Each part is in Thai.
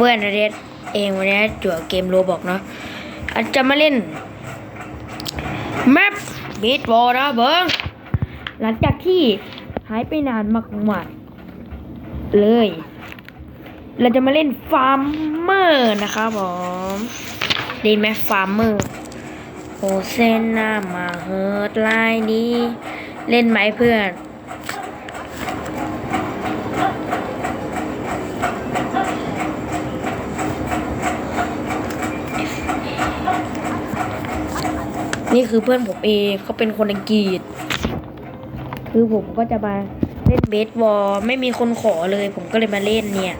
พื่อนเรดเองวันนี้จั่วเกมโรบอกเนาะอาจจะมาเล่นแมปบีทบอลนะเบิ้งหลังจากที่หายไปนานมากๆเลย เราจะมาเล่นฟาร์มเมอร์นะครับผมดีไหมฟาร์มเมอร์โอเซนหน้ามาเฮิร์ตไลน์นี้ เล่นไหมเพื่อน นี่คือเพื่อนผมเองเขาเป็นคนอังกฤษ คือผมก็จะมาเล่นเบสบอลไม่มีคนขอเลย ผมก็เลยมาเล่นเนี่ย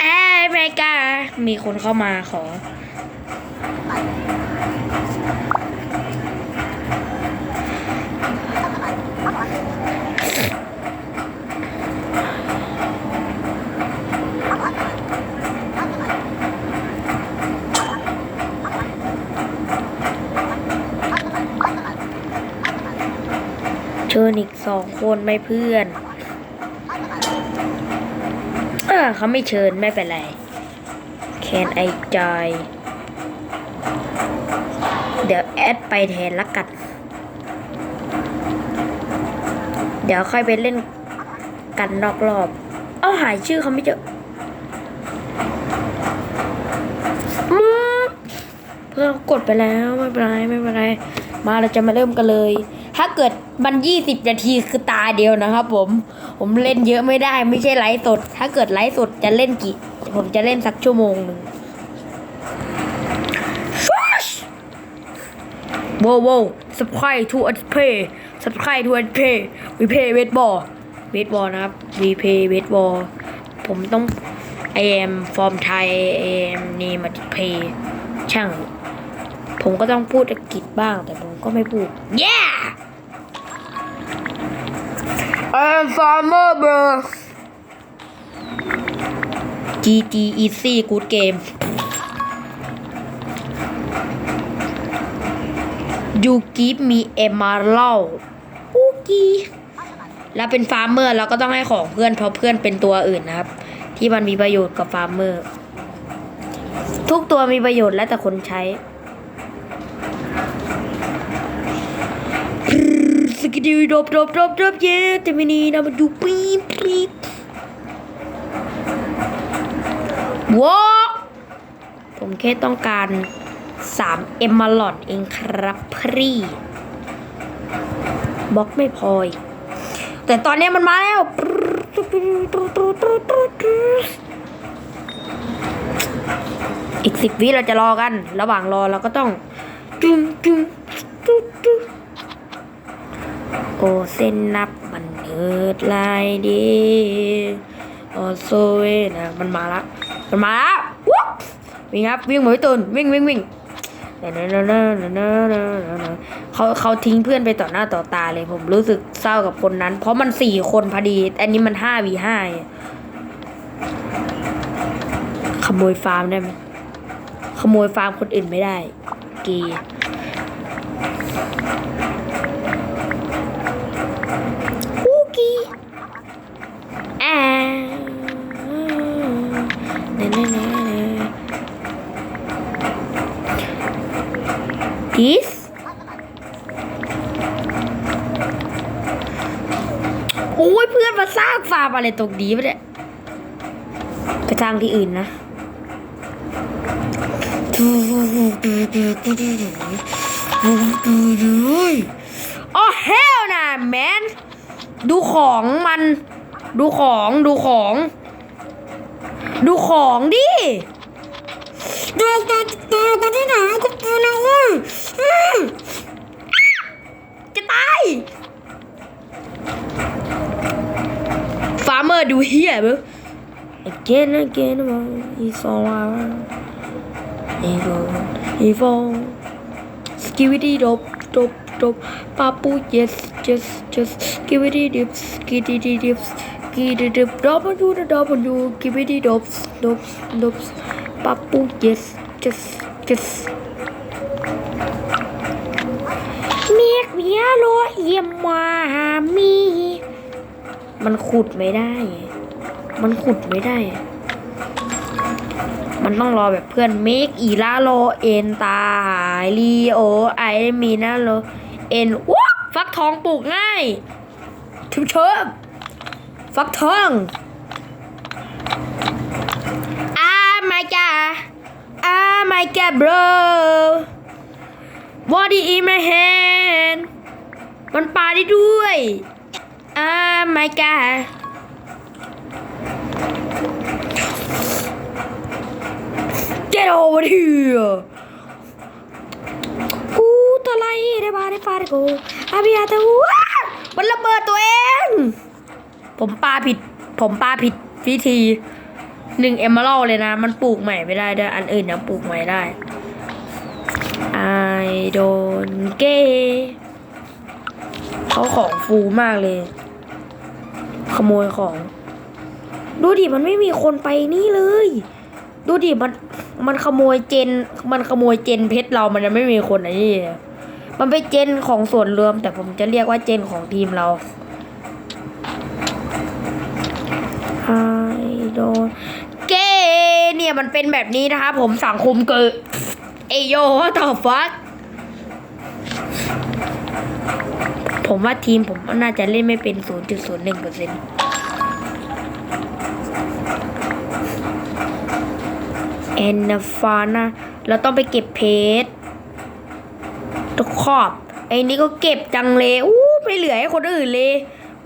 แอเมริกา มีคนเข้ามาขอ เชิญอีกสองคนไม่เพื่อน เออเขาไม่เชิญไม่เป็นไร Can I join เดี๋ยวแอดไปแทนละกัน เดี๋ยวค่อยไปเล่นกันนอกรอบ เอาหายชื่อเขาไม่เจอเพื่อนกดไปแล้วไม่เป็นไรไม่เป็นไร มาเราจะมาเริ่มกันเลย ถ้าเกิดมันยี่สิบนาทีคือตาเดียวนะครับ ผม ผมเล่นเยอะไม่ได้ไม่ใช่ไลฟ์สด ถ้าเกิดไลฟ์สดจะเล่นกี่ผมจะเล่นสักชั่วโมงหนึ่งโว้วโว้ว subscribe to us pay subscribe to us pay we pay เวทบอลเวทบอลนะครับ we pay เวทบอลผมต้อง I am from Thai I am name at pay ช่าง ผมก็ต้องพูดอังกฤษบ้างแต่ผมก็ไม่พูด yeah I'm farmer bro GG easy good game you give me emerald อูกีแล้วเป็นฟาร์มเมอร์เราก็ต้องให้ของเพื่อนเพราะเพื่อนเป็นตัวอื่นนะครับ ที่มันมีประโยชน์กับฟาร์มเมอร์ ทุกตัวมีประโยชน์แล้วแต่คนใช้ สกิดีดบดบดบดบเย่แต่ไม่นี่นะมันดูปี๊บปี๊บว้าผมแค่ต้องการสามเอมมาลอดเองครับพรี่บล็อกไม่พออีกแต่ตอนนี้มันมาแล้ว อีกสิบวิเราจะรอกัน ระหว่างรอเราก็ต้องจุ้มจุ้มจุ้มจุ้ม โอเส้นนับมันเกิดลายดีโอโซเวนะมันมาละมันมาละวุ๊บวิ่งครับวิ่งเหมือนตุนวิ่งวิ่งวิ่งเขาเขาทิ้งเพื่อนไปต่อหน้าต่อตาเลยผมรู้สึกเศร้ากับคนนั้น เพราะมันสี่คนพอดี อันนี้มันห้าวีห้าขโมยฟาร์มได้ไหมขโมยฟาร์มคนอื่นไม่ได้เกี this โอ้ยเพื่อนมาสร้างฟาร์มอะไรตรงนี้ปะเนี่ยไปสร้างที่อื่นนะโอ้เฮลนะแมนดูของมัน ดูของดูของ ดูของดิดูดูดูกูที่ไหนกูดูนะเว้ยอื้อจะตายฟาร์เมอร์ดูเฮียมั้ย again again it's all around evil evil skibidi dop dop dop papu yes yes yes skibidi dip skibidi dip skibidi dip dop do the dop do skibidi dop dop dop papu yes yes yes เวียโลเอียมมาหามี มันขุดไม่ได้ มันขุดไม่ได้ มันต้องรอแบบเพื่อนเมกอีลาโลเอ็นตาลีโอไอมีนาโลเอ็นว้าฟักทองปลูกง่ายชิมเชิบ ฟักทองอาไม่จ้าอาไม่แก bro what is in my hand มันปาได้ด้วยอาไม่จ้า Get over here กูตะไลได้บาได้ฟาได้กูอาบิอาตะว้ามันระเบิดตัวเอง ผมปาผิด ผมปาผิดวิธีหนึ่งเอมเมอรัลเลยนะ มันปลูกใหม่ไม่ได้ด้วยอันอื่นยังปลูกใหม่ได้ I don't care เขาของฟูมากเลย ขโมยของ ดูดิมันไม่มีคนไปนี่เลย ดูดิมันมันขโมยเจน มันขโมยเจนเพชรเรามันยังไม่มีคนไอ้นี่มันไปเจนของส่วนรวม แต่ผมจะเรียกว่าเจนของทีมเรา โดนเกเนี่ยมันเป็นแบบนี้นะคะผมสังคมเกิดเอโยต่อฟักผมว่าทีมผมน่าจะเล่นไม่เป็น 0.01เปอร์เซ็นต์เอ็นฟานะเราต้องไปเก็บเพชรทุกขอบ ไอ้นี่ก็เก็บจังเลยอู้ไม่เหลือให้คนอื่นเลย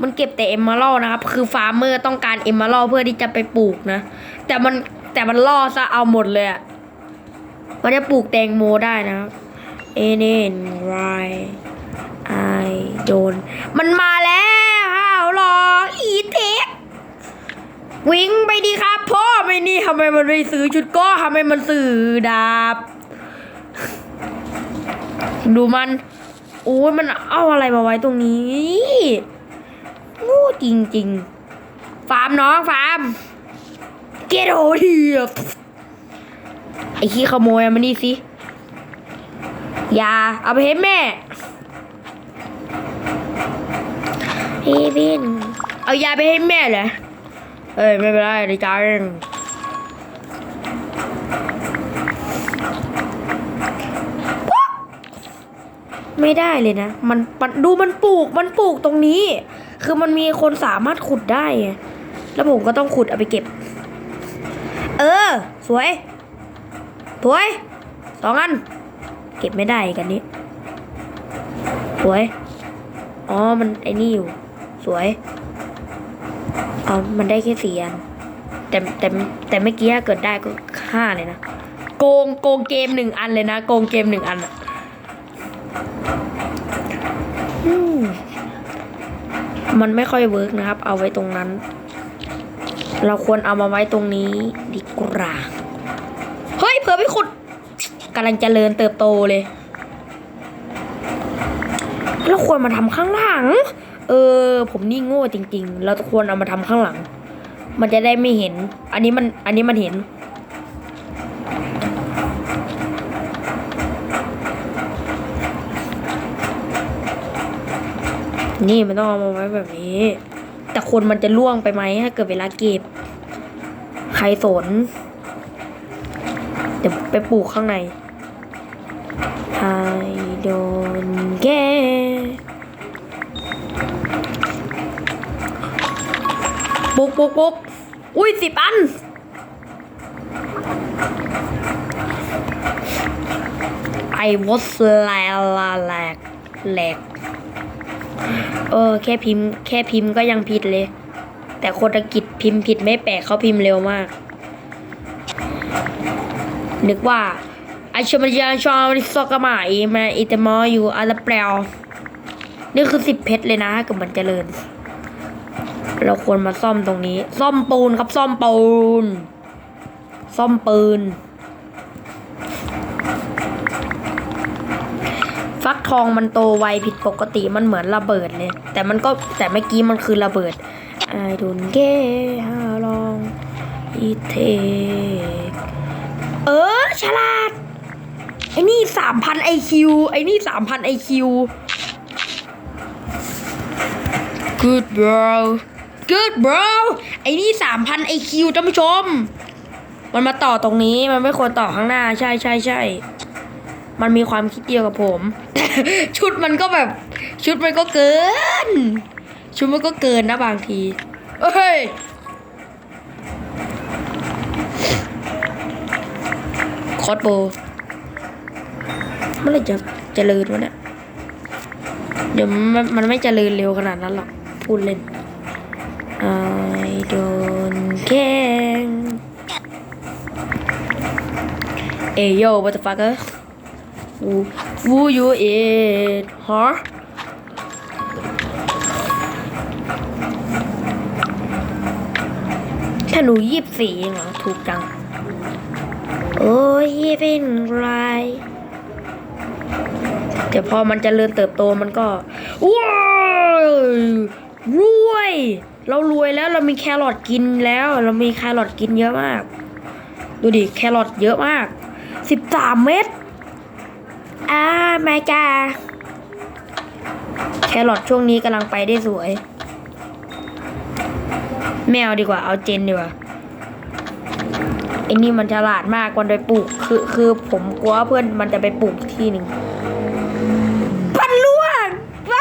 มันเก็บแต่เอมมอรัลนะครับ คือฟาร์มเมอร์ต้องการเอมมอรัลเพื่อที่จะไปปลูกนะ แต่มันแต่มันล่อซะเอาหมดเลยอะมันจะปลูกแตงโมได้นะครับเอเนนไรไอโดน มันมาแล้วห้าวรออีเทควิ่งไปดีครับพ่อไม่นี่ทำไมมันไม่ซื้อชุดก็ทำไมมันซื้อดาบ ดูมัน โอ้ยมันเอาอะไรมาไว้ตรงนี้ งูจริงๆ ฟาร์มน้องฟาร์ม เกโอเดียไอ้ขี้ขโมยมานี่สิอย่าเอาไปให้แม่เฮเบนเอายาไปให้แม่เหรอเอ้ยไม่เป็นไรดีใจเองไม่ได้เลยนะ มันมันดูมันปลูกมันปลูกตรงนี้ คือมันมีคนสามารถขุดได้แล้วผมก็ต้องขุดเอาไปเก็บ เออ สวย สวย สองอัน เก็บไม่ได้กันนี้ สวย อ๋อ มันไอ้นี่อยู่ สวย อ๋อ มันได้แค่สี่อัน แต่แต่แต่เมื่อกี้ถ้าเกิดได้ก็ห้าเลยนะ โกงโกงเกมหนึ่งอันเลยนะ โกงเกมหนึ่งอันอะอืม มันไม่ค่อยเวิร์กนะครับ เอาไว้ตรงนั้น เราควรเอามาไว้ตรงนี้ดีกว่าเฮ้ยเผื่อไปขุดกำลังเจริญเติบโตเลยเราควรมาทำข้างหลัง เออ ผมนี่โง่จริง ๆ เราควรเอามาทำข้างหลัง มันจะได้ไม่เห็น อันนี้มัน อันนี้มันเห็น นี่มันต้องเอามาไว้แบบนี้ แต่คนมันจะล่วงไปไหมถ้าเกิดเวลาเก็บ ใครสน เดี๋ยวไปปลูกข้างใน I don't care ปุกปลุกปลุกอุ้ยสิบอัน I was แลลาแหลกแหลก เออ แค่พิมพ์ แค่พิมพ์ก็ยังผิดเลย แต่คนอังกฤษพิมพ์ผิดไม่แปลกเขาพิมพ์เร็วมาก นึกว่าไอชมยาชอมิสกมาอีมาอิตมออยู่อะไรแปลนี่คือสิบเพชรเลยนะกิดมันเจริญ เราควรมาซ่อมตรงนี้ ซ่อมปูนครับซ่อมปูน ซ่อมปืน ทองมันโตไวผิดปกติมันเหมือนระเบิดเลย แต่มันก็แต่เมื่อกี้มันคือระเบิด I don't care how long it take เออ ฉลาด ไอ้นี่สามพันไอคิวไอ้นี่สามพันไอคิว good bro good bro ไอ้นี่สามพันไอคิวท่านผู้ชม มันมาต่อตรงนี้มันไม่ควรต่อข้างหน้า ใช่ใช่ใช่ มันมีความคิดเดียวกับผม ชุดมันก็แบบ ชุดมันก็เกิน ชุดมันก็เกินนะบางทีเอ้ยคอสโบเมื่อไหรจะเจริญวะเนี่ยเดี๋ยวมันมันไม่เจริญเร็วขนาดนั้นหรอกพูดเล่น I don't care Hey yo what the fucker Who Who you eat huh ถ้าหนูยี่สิบสี่เหรอ ถูกจัง โอ้ยเป็นไรแต่พอมันจเจริญเติบโตมันก็ว้าวรวย เรารวยแล้วเรามีแครอทกินแล้ว เรามีแครอทกินเยอะมาก ดูดิ แครอทเยอะมากสิบสามเม็ด อ่าแม่กาแครอทช่วงนี้กำลังไปได้สวย แมวดีกว่าเอาเจนดีกว่าไอ้นี่มันฉลาดมากกว่าไปปลูกคือคือผมกลัวว่าเพื่อนมันจะไปปลูกที่หนึ่งพันล่วงไป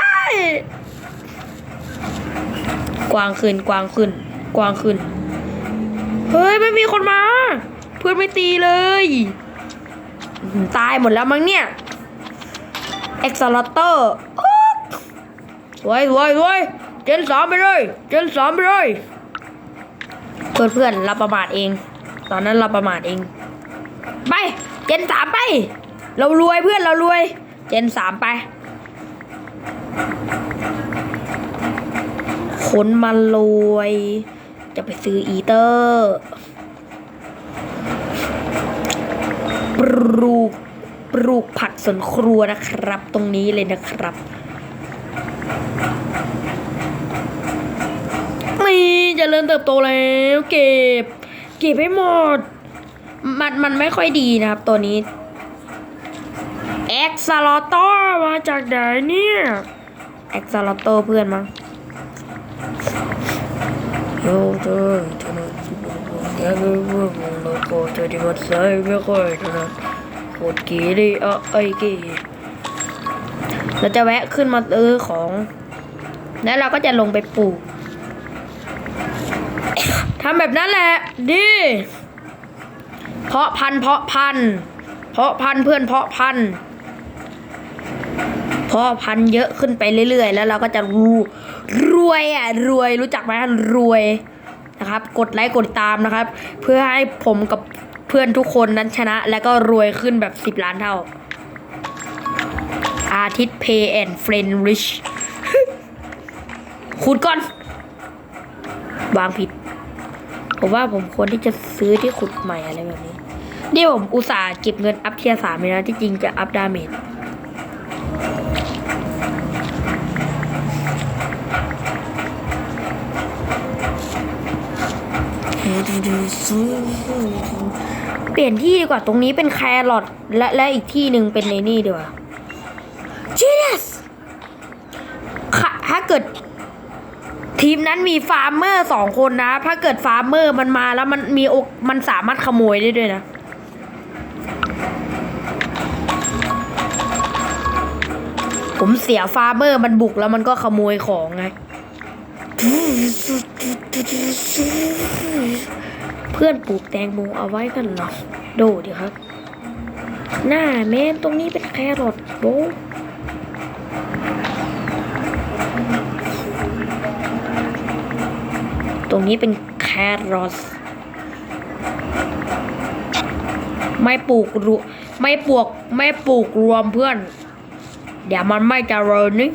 กวางขึ้นกวางขึ้น กวางขึ้น เฮ้ยไม่มีคนมา เพื่อนไม่ตีเลย ตายหมดแล้วมั้งเนี่ย อ็กซ์ลอตเตอร์สวยสวยสวยเจนสามไปเลย เจนสามไปเลยเพื่อนเพื่อนเราประมาทเอง ตอนนั้นเราประมาทเอง ไป เจนสามไป เรารวยเพื่อนเรารวย เจนสามไป คนมารวย จะไปซื้ออีเตอร์ปลูก ปลูกผักสวนครัวนะครับ ตรงนี้เลยนะครับนี่เจะเริ่มเติบโตแล้ว เก็บ เก็บให้หมด มันมันไม่ค่อยดีนะครับตัวนี้เอ็กซาลอโตมาจากไหนเนี่ยเอ็กซาลอโตเพื่อนมั้งโยเธอเธอแกก็ว่ามึงแล้วก็เธอที่มันใส่ไม่ค่อยเท่านั้นโค ตรเก๋เลยอะไอ้เก๋เราจะแวะขึ้นมาซื้อของ แล้วเราก็จะลงไปปลูกทำแบบนั้นแหละดีเพาะพันเพาะพันเพาะพันเพื่อนเพาะพันเพาะพันเยอะขึ้นไปเรื่อยๆ แล้วเราก็จะรูรวยอะรวยรู้จักไหมรวยนะครับ กดไลค์กดตามนะครับ เพื่อให้ผมกับ พื่อนทุกคนนั้นชนะ แล้วก็รวยขึ้นแบบสิบล้านเท่า อาทิตย์ pay and friend rich ขุดก่อน วางผิด ผมว่าผมควรที่จะซื้อที่ขุดใหม่อะไรแบบนี้นี่ผมอุตส่าห์เก็บเงินอัพเทียร์สามเลยนะที่จริงจะอัพดาเมจ เปลี่ยนที่ดีกว่าตรงนี้เป็นแครอทและและอีกที่หนึ่งเป็นในนี่ดีกว่า Genius ค่ะถ้าเกิด ทีมนั้นมีฟาร์มเมอร์สองคนนะ ถ้าเกิดฟาร์มเมอร์มันมาแล้วมันมีอกมันสามารถขโมยได้ด้วยนะผมเสียฟาร์มเมอร์มันบุกแล้วมันก็ขโมยของไง เพื่อนปลูกแตงโมเอาไว้กันหรอโดดิครับ หน้าแม่นตรงนี้เป็นแครอทโบตรงนี้เป็นแครอทไม่ปลูกรวไม่ปลูกไม่ปลูกรวมเพื่อน เดี๋ยวมันไม่เจริญนี่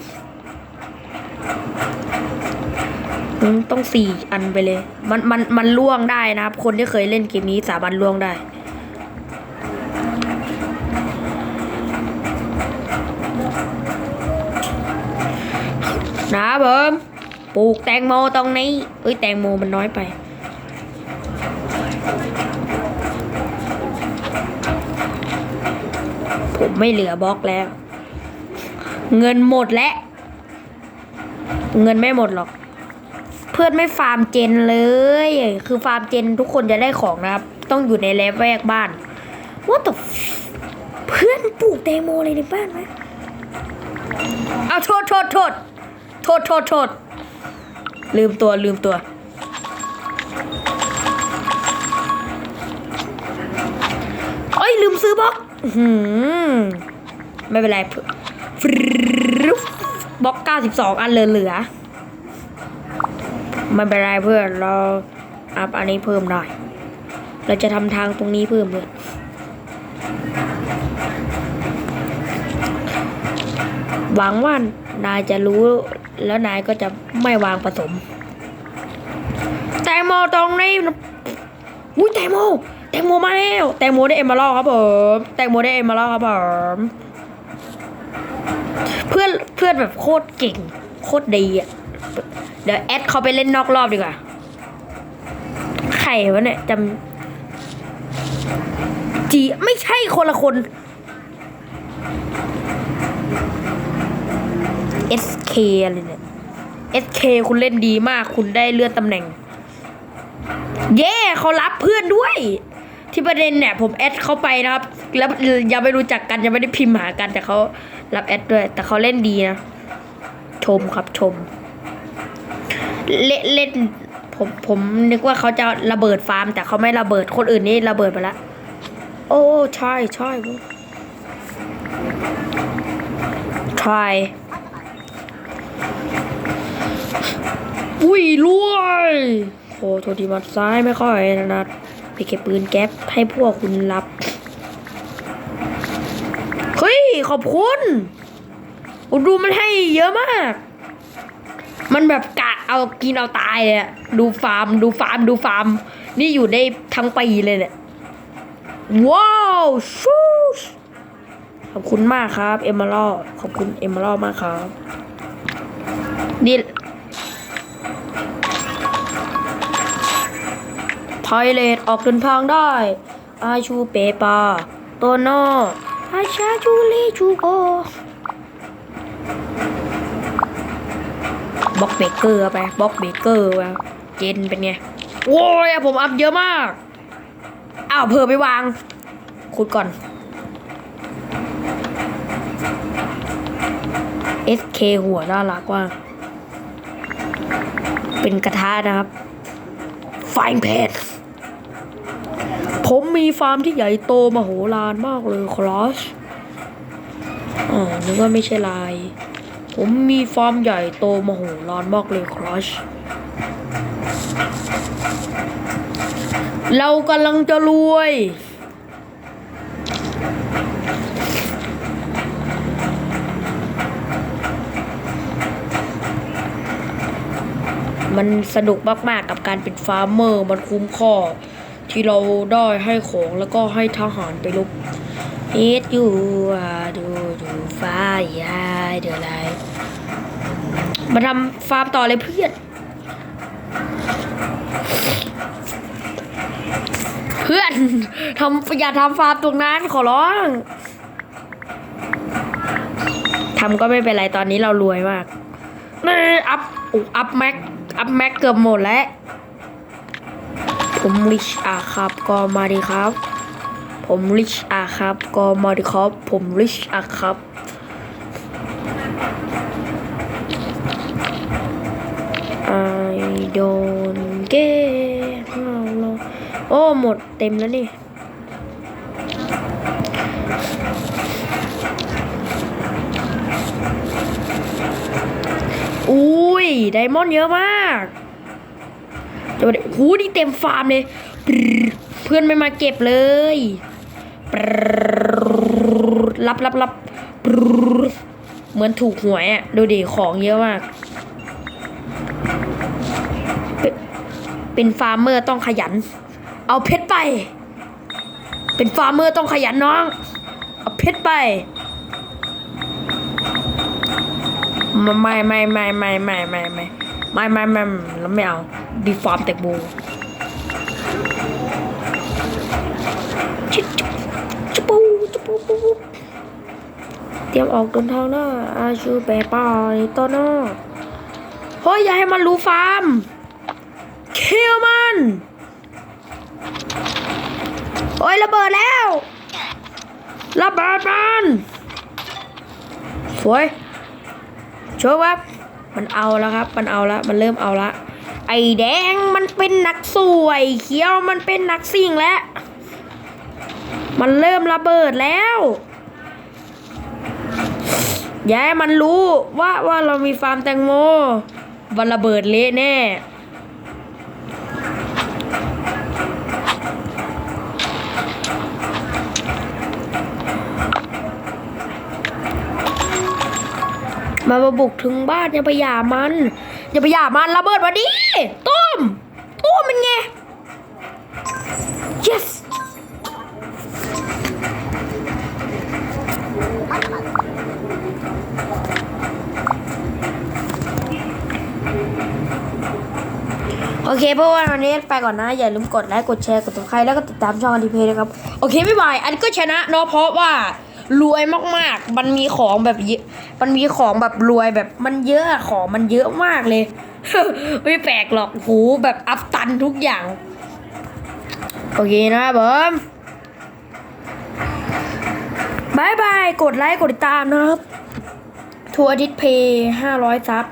ต้องสี่อันไปเลย มันมันมันล่วงได้นะครับ คนที่เคยเล่นเกมนี้สามารถล่วงได้นะเบิมปลูกแตงโมตรงนี้เอ้ยแตงโมมันน้อยไปผมไม่เหลือบล็อกแล้ว เงินหมดแล้ว เงินไม่หมดหรอก พื่อนไม่ฟาร์มเจนเลย คือฟาร์มเจนทุกคนจะได้ของนะครับ ต้องอยู่ในแลบแวกบ้าน What the f- เพื่อนปลูกแตงโมเลยในบ้านไหมเอาโทษโทษโทษโทษโทษโทษลืมตัวลืมตัวเอ้ยลืมซื้อบล็อกหือไม่เป็นไรฟบล็อก 92 อันเหลือ ไม่เป็นไรเพื่อนเราอัพอันนี้เพิ่มได้ เราจะทำทางตรงนี้เพิ่มเลยหวังว่านายจะรู้แล้วนายก็จะไม่วางผสม แตงโมตรงนี้นะอุ้ยแตงโมแตงโมมาแล้วแตงโมได้เอ็มมาลอครับผมแตงโมได้เอ็มมาลอครับผมเพื่อนเพื่อนแบบโคตรเก่ง โคตรดีอะ เดี๋ยวแอดเขาไปเล่นนอกรอบดีกว่า ใครวะเนี่ยจำจีไม่ใช่คนละคน SK อะไรเนี่ย SK คุณเล่นดีมากคุณได้เลื่อนตำแหน่ง เย่เขารับเพื่อนด้วย ที่ประเด็นเนี่ย ผมแอดเขาไปนะครับ แล้วยังไม่รู้จักกันยังไม่ได้พิมพ์หากันแต่เขารับแอดด้วย แต่เขาเล่นดีนะ ชมครับชม เล่นเล่นผมผมนึกว่าเขาจะระเบิดฟาร์ม แต่เขาไม่ระเบิดคนอื่นนี่ระเบิดไปล้วโอ้ใช่ใช่ใช่อุ้ยรวยโอ้โทษทีมันซ้ายไม่ค่อยถนัดไปเก็บปืนแก๊ปให้พวกคุณรับ เฮ้ย ขอบคุณอ้ดูมันให้เยอะมาก มันแบบกะเอากินเอาตายเลยอะดูฟาร์มดูฟาร์มดูฟาร์ม นี่อยู่ได้ทั้งปีเลยเนี่ย ว้าวชูชขอบคุณมากครับ เอมเมอรัลขอบคุณเอมเมอรัลมากครับ นี่ไพเลตออกเดินทางได้ อาชูเปปา โตโนอาชาจูลีจูโก บล็อกเบเกอร์ไปบล็อกเบเกอร์ไปเจนเป็นไงโอ้ยผมอัพเยอะมากอ้าวเผื่อไปวางขุดก่อน SK หัวน่ารักว่า เป็นกระทะนะครับไฟแพดผมมีฟาร์มที่ใหญ่โตมโหฬารมากเลยคลอสอ๋อนึกว่าไม่ใช่ลาย ผมมีฟาร์มใหญ่โตมโหฬารมากเลยครัชเรากำลังจะรวย มันสนุกมากๆกับการเป็นฟาร์มเมอร์ มันคุ้มค่าที่เราได้ให้ของแล้วก็ให้ทหารไปรบ It you are do do fire the light มาทำฟาร์มต่อเลยเพื่อน เพื่อนทำอย่าทำฟาร์มตรงนั้นขอร้องทำก็ไม่เป็นไรตอนนี้เรารวยมากนี่อัพอุ๊อัพแม็กอัพแม็กเกือบหมดแล้วผมลิชอาครับก็มาดีครับ ผมลิชอาครับก็มาดีครับผมลิชอาครับ I don't get how long โอ้ หมดเต็มแล้วนี่ อุ้ย ไดมอนด์เยอะมากจะมาหูนี่เต็มฟาร์มเลย เพื่อนไม่มาเก็บเลย รับรับรับเหมือนถูกหวยอะ ดูดิของเยอะมาก เป็นฟาร์มเมอร์ต้องขยัน เอาเพชรไป เป็นฟาร์มเมอร์ต้องขยันน้อง เอาเพชรไป ไม่ไม่ไม่ไม่ไม่ไม่ไม่ไม่ไม่ไม่แล้วไม่เอาดีฟาร์มแตกโมชิชิชิปูชิปูปูปู เตรียมออกเดินทางน้าอาชูเปป้าในต้นน้าเฮ้ยอย่าให้มันรู้ฟาร์มเคลมันโอ้ยระเบิดแล้ว ระเบิดมันสวยโชว์ครับมันเอาแล้วครับ มันเอาแล้วมันเริ่มเอาละไอแดงมันเป็นนักสวยเขียวมันเป็นนักสิ่งแล้ว มันเริ่มระเบิดแล้ว อย่าให้มันรู้ว่าว่าเรามีฟาร์มแตงโมวันระเบิดเละแน่มาบุกถึงบ้านอย่าไปหย่ามัน อย่าไปหย่ามันระเบิดมาดิต้มต้มเป็นไง yes โอเคเพราะว่าวันนี้ไปก่อนนะ อย่าลืมกดไลค์กดแชร์กดติดตามแล้วก็ติดตามช่องอันดีเพย์นะครับ โอเคบ๊ายบายอันก็ชนะเนาะเพราะว่ารวยมากๆ มันมีของแบบเยอะมันมีของแบบรวยแบบมันเยอะของมันเยอะมากเลย ไม่แปลกหรอกหูแบบอัพตันทุกอย่าง โอเคนะครับผมบายบาย กดไลค์กดติดตามนะครับ ทัวร์ดิสเพย์ห้าร้อยซับ